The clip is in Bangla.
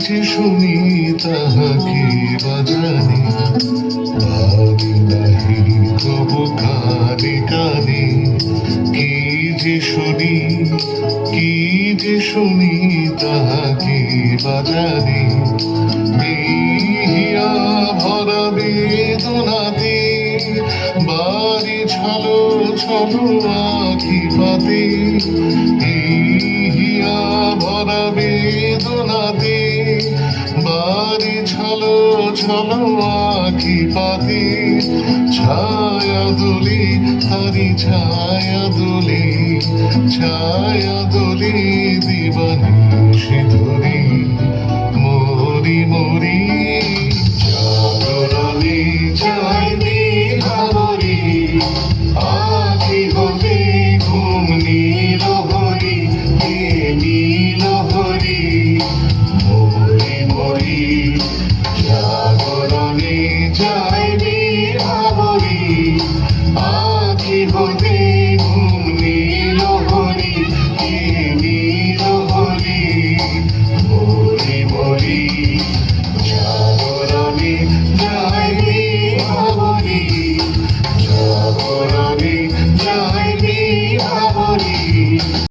যে শুনি তাহাকে বাজানি। পারি নাহি কবু কানে কানে। কি যে শুনি, কি যে শুনি তাহাকে বাজানি। হিয়া ভরা বেদনাতে, বাড়ি ছলো ছলো আখি পাতে হিয়া ভরা বেদনাতে ছলো পাতি ছায়া দুলি তারি ছায়া দুলি ছায়া দুলি দিবানি সে